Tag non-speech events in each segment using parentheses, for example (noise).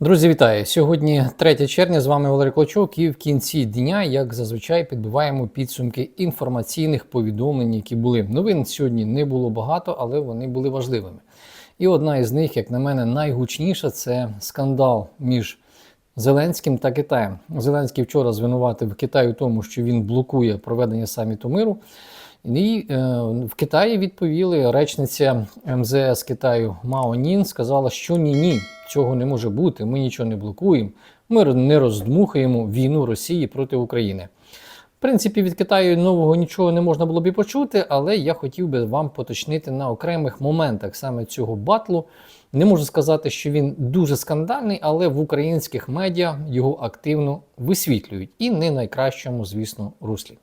Друзі, вітаю! Сьогодні 3 червня, з вами Валерій Клочок, і в кінці дня, як зазвичай, підбиваємо підсумки інформаційних повідомлень, які були. Новин сьогодні не було багато, але вони були важливими. І одна із них, як на мене, найгучніша це скандал між Зеленським та Китаєм. Зеленський вчора звинуватив Китай у тому, що він блокує проведення саміту миру. І е, в Китаї відповіли речниця МЗС Китаю Мао Нін сказала, що ні, ні, цього не може бути. Ми нічого не блокуємо. Ми не роздмухаємо війну Росії проти України. В принципі, від Китаю нового нічого не можна було б і почути, але я хотів би вам поточнити на окремих моментах саме цього батлу. Не можу сказати, що він дуже скандальний, але в українських медіа його активно висвітлюють і не найкращому, звісно, руслі.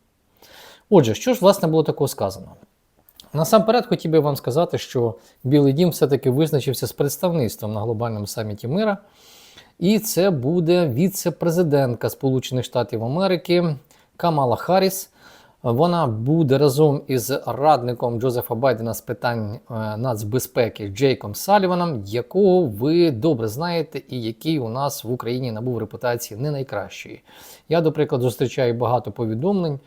Отже, що ж власне було такого сказано? Насамперед хотів би вам сказати, що Білий Дім все-таки визначився з представництвом на глобальному саміті мира, і це буде віце-президентка Сполучених Штатів Америки Камала Харріс. Вона буде разом із радником Джозефа Байдена з питань е, нацбезпеки Джейком Саліваном, якого ви добре знаєте, і який у нас в Україні набув репутації не найкращої. Я, до прикладу, зустрічаю багато повідомлень.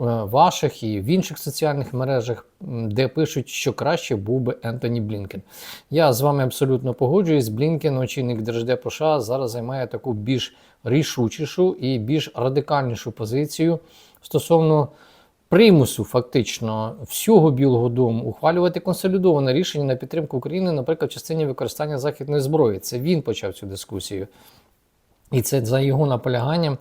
Е, ваших і в інших соціальних мережах, де пишуть, що краще був би Ентоні Блінкен. Я з вами абсолютно погоджуюсь. Блінкен, очільник Держдепу США, зараз займає таку більш рішучішу і більш радикальнішу позицію стосовно примусу, фактично, всього Білого Дому ухвалювати консолідоване рішення на підтримку України, наприклад, в частині використання західної зброї. Це він почав цю дискусію. І це за його наполяганням.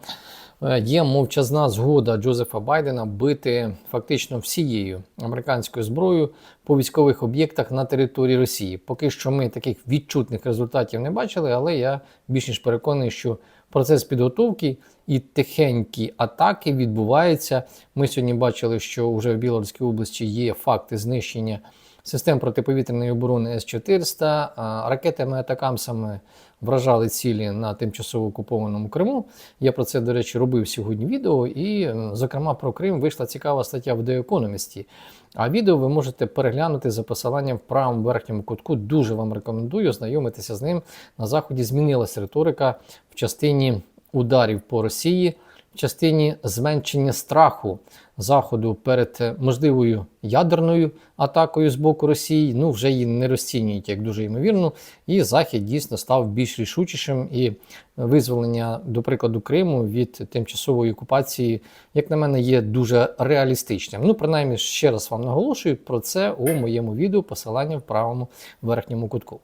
Е, є мовчазна згода Джозефа Байдена бити фактично всією американською зброєю по військових об'єктах на території Росії. Поки що ми таких відчутних результатів не бачили, але я більш ніж переконаний, що процес підготовки і тихенькі атаки відбуваються. Ми сьогодні бачили, що вже в Білорусській області є факти знищення систем протиповітряної оборони С-400, ракетами атакамсами вражали цілі на тимчасово окупованому Криму. Я про це, до речі, робив сьогодні відео, і, зокрема, про Крим вийшла цікава стаття в The Economist. А відео ви можете переглянути за посиланням в правому верхньому кутку. Дуже вам рекомендую знайомитися з ним. На заході змінилася риторика в частині ударів по Росії в частині зменшення страху Заходу перед можливою ядерною атакою з боку Росії. Ну, вже її не розцінюють як дуже ймовірно, і Захід дійсно став більш рішучішим і визволення, до прикладу, Криму від тимчасової окупації, як на мене, є дуже реалістичним. Ну, принаймні, ще раз вам наголошую про це у моєму відео, посилання в правому верхньому кутку.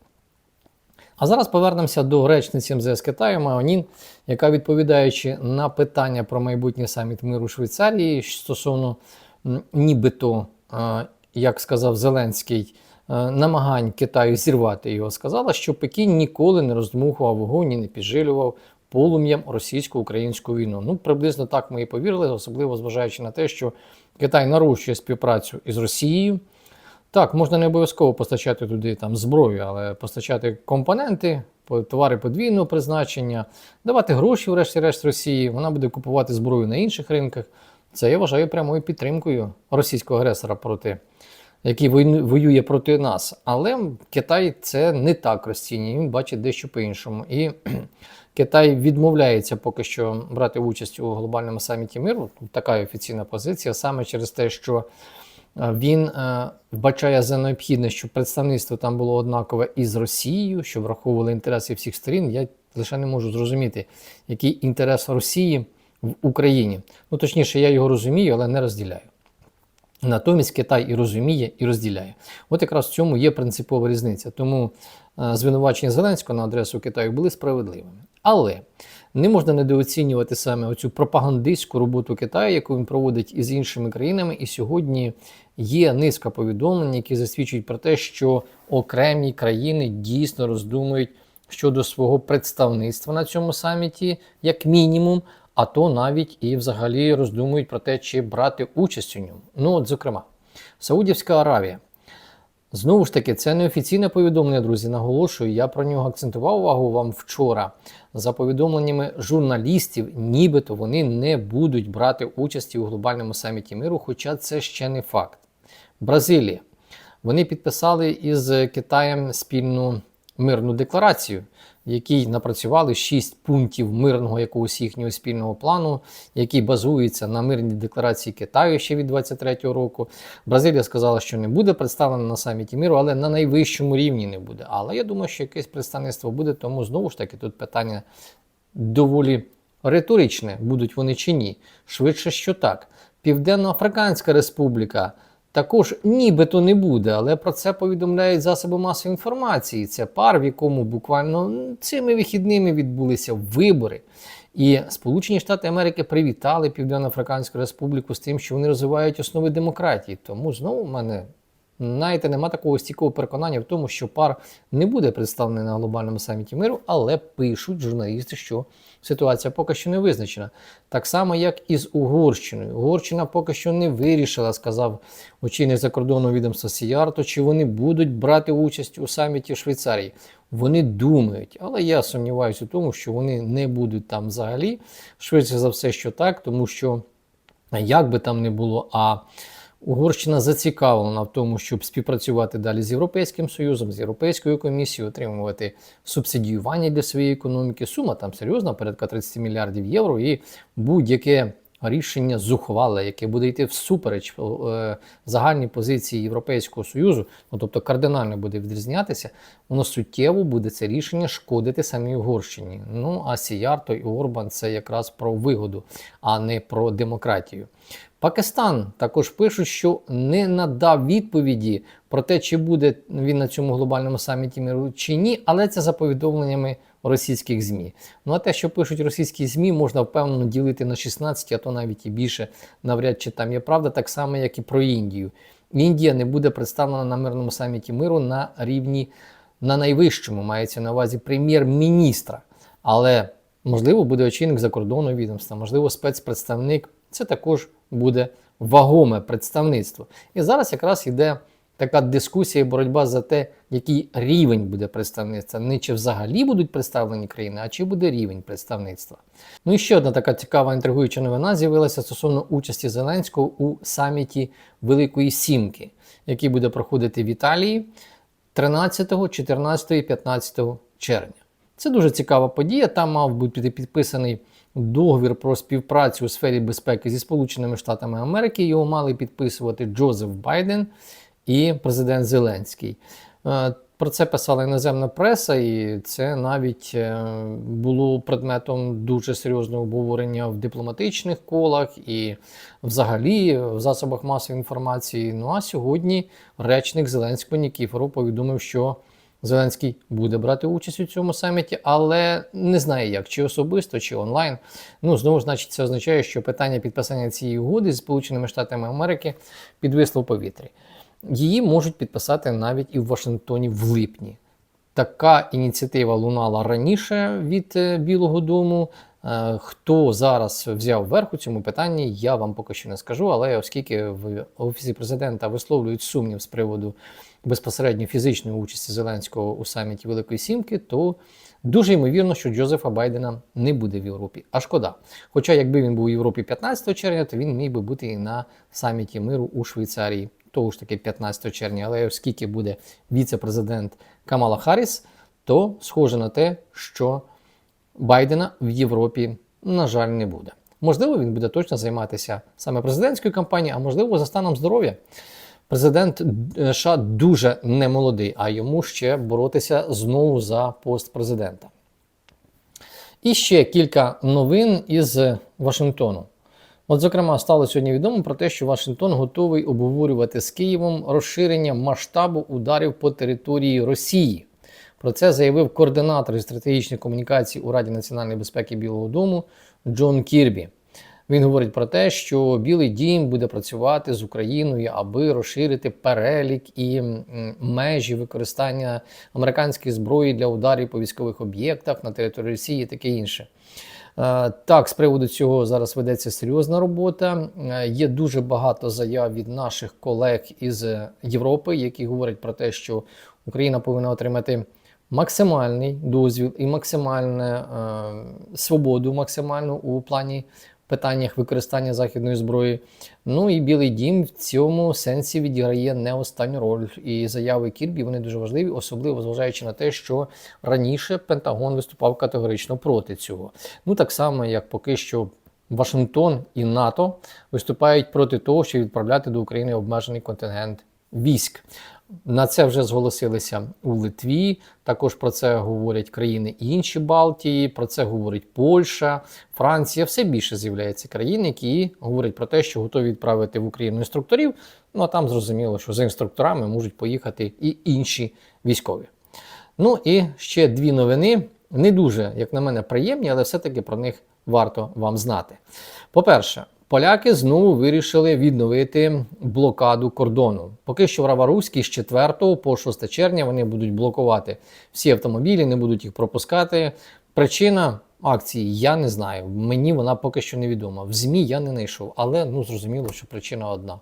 А зараз повернемося до речниці МЗС Китаю Маонін, яка відповідаючи на питання про майбутній саміт миру Швейцарії стосовно нібито, як сказав Зеленський, намагань Китаю зірвати його, сказала, що Пекін ніколи не роздмухував вогонь і не піджилював полум'ям російсько-українську війну. Ну, приблизно так ми і повірили, особливо зважаючи на те, що Китай нарощує співпрацю із Росією. Так, можна не обов'язково постачати туди там зброю, але постачати компоненти, товари подвійного призначення, давати гроші, врешті-решт Росії. Вона буде купувати зброю на інших ринках. Це я вважаю прямою підтримкою російського агресора проти. Який воює проти нас. Але Китай це не так розцінює, він бачить дещо по-іншому. І (clears throat) Китай відмовляється поки що брати участь у глобальному саміті миру. Така офіційна позиція, саме через те, що він е, вбачає за необхідне, щоб представництво там було однакове із Росією, щоб враховували інтереси всіх сторін. Я лише не можу зрозуміти, який інтерес Росії в Україні. Ну точніше, я його розумію, але не розділяю. Натомість Китай і розуміє, і розділяє. От якраз в цьому є принципова різниця. Тому е, звинувачення Зеленського на адресу Китаю були справедливими. Але не можна недооцінювати саме оцю пропагандистську роботу Китаю, яку він проводить із іншими країнами. І сьогодні є низка повідомлень, які засвідчують про те, що окремі країни дійсно роздумують щодо свого представництва на цьому саміті, як мінімум, а то навіть і взагалі роздумують про те, чи брати участь у ньому. Ну, от, зокрема, Саудівська Аравія. Знову ж таки, це неофіційне повідомлення, друзі. Наголошую, я про нього акцентував увагу вам вчора. За повідомленнями журналістів, нібито вони не будуть брати участі у глобальному саміті миру, хоча це ще не факт. Бразилія. Вони підписали із Китаєм спільну мирну декларацію, в якій напрацювали шість пунктів мирного якогось їхнього спільного плану, який базується на мирній декларації Китаю ще від 23-го року. Бразилія сказала, що не буде представлена на саміті миру, але на найвищому рівні не буде. Але я думаю, що якесь представництво буде, тому знову ж таки тут питання доволі риторичне, будуть вони чи ні. Швидше, що так. Південно-Африканська Республіка також нібито не буде, але про це повідомляють засоби масової інформації. Це пар, в якому буквально цими вихідними відбулися вибори. І Сполучені Штати Америки привітали Південно-Африканську Республіку з тим, що вони розвивають основи демократії. Тому знову в мене Знаєте, нема такого стійкого переконання в тому, що пар не буде представлений на глобальному саміті миру, але пишуть журналісти, що ситуація поки що не визначена. Так само, як і з Угорщиною. Угорщина поки що не вирішила, сказав очільник закордонного відомства Сіярто, чи вони будуть брати участь у саміті Швейцарії. Вони думають, але я сумніваюся у тому, що вони не будуть там взагалі. Швидше за все, що так, тому що як би там не було, а Угорщина зацікавлена в тому, щоб співпрацювати далі з Європейським Союзом, з Європейською комісією, отримувати субсидіювання для своєї економіки. Сума там серйозна, порядка 30 мільярдів євро, і будь-яке рішення зухвале, яке буде йти всупереч е, загальній позиції Європейського Союзу, ну тобто кардинально буде відрізнятися, воно суттєво буде це рішення шкодити самій Угорщині. Ну а Сіярто і Орбан це якраз про вигоду, а не про демократію. Пакистан також пишуть, що не надав відповіді про те, чи буде він на цьому глобальному саміті миру чи ні, але це за повідомленнями російських ЗМІ. Ну а те, що пишуть російські ЗМІ, можна впевнено ділити на 16, а то навіть і більше, навряд чи там є правда, так само, як і про Індію. Індія не буде представлена на мирному саміті миру на рівні на найвищому, мається на увазі прем'єр-міністра. Але можливо буде очільник закордонного відомства, можливо, спецпредставник. Це також буде вагоме представництво. І зараз якраз йде така дискусія і боротьба за те, який рівень буде представництва. Не чи взагалі будуть представлені країни, а чи буде рівень представництва. Ну і ще одна така цікава інтригуюча новина з'явилася стосовно участі Зеленського у саміті Великої Сімки, який буде проходити в Італії 13, 14 і 15 червня. Це дуже цікава подія. Там мав бути підписаний договір про співпрацю у сфері безпеки зі Сполученими Штатами Америки. Його мали підписувати Джозеф Байден і президент Зеленський. Е, про це писала іноземна преса, і це навіть е, було предметом дуже серйозного обговорення в дипломатичних колах і взагалі в засобах масової інформації. Ну а сьогодні речник Зеленського Нікіфоров повідомив, що Зеленський буде брати участь у цьому саміті, але не знає як, чи особисто, чи онлайн. Ну, знову ж значить, це означає, що питання підписання цієї угоди з Сполученими Штатами Америки підвисло в повітрі. Її можуть підписати навіть і в Вашингтоні в липні. Така ініціатива лунала раніше від е, Білого Дому. Е, хто зараз взяв верх у цьому питанні, я вам поки що не скажу. Але оскільки в офісі президента висловлюють сумнів з приводу безпосередньо фізичної участі Зеленського у саміті Великої Сімки, то дуже ймовірно, що Джозефа Байдена не буде в Європі. А шкода. Хоча, якби він був у Європі 15 червня, то він міг би бути і на саміті миру у Швейцарії, того ж таки 15 червня. Але оскільки буде віце-президент Камала Харріс, то схоже на те, що Байдена в Європі, на жаль, не буде. Можливо, він буде точно займатися саме президентською кампанією, а можливо, за станом здоров'я. Президент е, США дуже немолодий, а йому ще боротися знову за пост президента. І ще кілька новин із Вашингтону. От, зокрема, стало сьогодні відомо про те, що Вашингтон готовий обговорювати з Києвом розширення масштабу ударів по території Росії. Про це заявив координатор із стратегічної комунікації у Раді національної безпеки Білого Дому Джон Кірбі. Він говорить про те, що Білий Дім буде працювати з Україною, аби розширити перелік і межі використання американської зброї для ударів по військових об'єктах на території Росії, таке інше. Е, так, з приводу цього зараз ведеться серйозна робота. Е, є дуже багато заяв від наших колег із Європи, які говорять про те, що Україна повинна отримати максимальний дозвіл і максимальну е, свободу, максимальну у плані питаннях використання західної зброї. Ну і Білий Дім в цьому сенсі відіграє не останню роль. І заяви Кірбі вони дуже важливі, особливо зважаючи на те, що раніше Пентагон виступав категорично проти цього. Ну так само, як поки що. Вашингтон і НАТО виступають проти того, щоб відправляти до України обмежений контингент військ. На це вже зголосилися у Литві. Також про це говорять країни інші Балтії, про це говорить Польща, Франція. Все більше з'являється країн, які говорять про те, що готові відправити в Україну інструкторів. Ну а там зрозуміло, що за інструкторами можуть поїхати і інші військові. Ну і ще дві новини. Не дуже, як на мене, приємні, але все-таки про них варто вам знати. По-перше, поляки знову вирішили відновити блокаду кордону. Поки що в з 4 по 6 червня вони будуть блокувати всі автомобілі, не будуть їх пропускати. Причина акції я не знаю. Мені вона поки що невідома. В ЗМІ я не знайшов, але ну зрозуміло, що причина одна.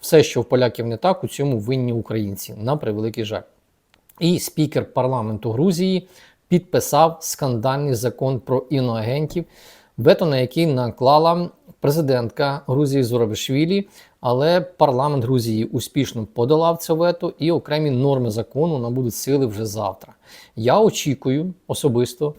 Все, що в поляків не так, у цьому винні українці, на превеликий жаль. І спікер парламенту Грузії підписав скандальний закон про іноагентів, вето на який наклала президентка Грузії Зурабишвілі, але парламент Грузії успішно подолав це вето, і окремі норми закону набудуть сили вже завтра. Я очікую особисто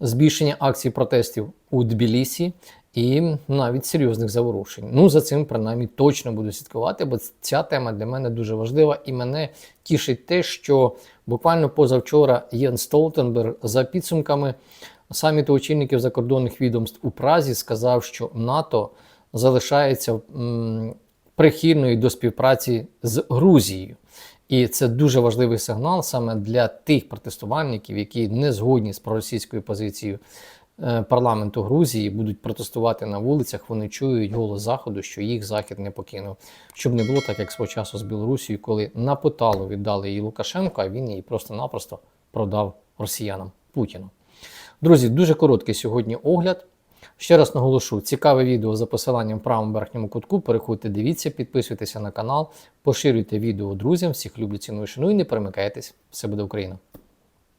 збільшення акцій протестів у Тбілісі і навіть серйозних заворушень. Ну за цим принаймні точно буду слідкувати, бо ця тема для мене дуже важлива, і мене тішить те, що буквально позавчора Єн Столтенберг за підсумками саміту очільників закордонних відомств у Празі сказав, що НАТО залишається прихильною до співпраці з Грузією. І це дуже важливий сигнал саме для тих протестувальників, які не згодні з проросійською позицією е, парламенту Грузії, будуть протестувати на вулицях. Вони чують голос Заходу, що їх Захід не покинув. Щоб не було так, як свого часу з Білорусією, коли на поталу віддали її Лукашенко, а він її просто-напросто продав росіянам Путіну. Друзі, дуже короткий сьогодні огляд. Ще раз наголошу, цікаве відео за посиланням в правому верхньому кутку. Переходьте, дивіться, підписуйтеся на канал, поширюйте відео друзям, всіх люблю, ціную, шаную і не перемикайтесь. Все буде Україна!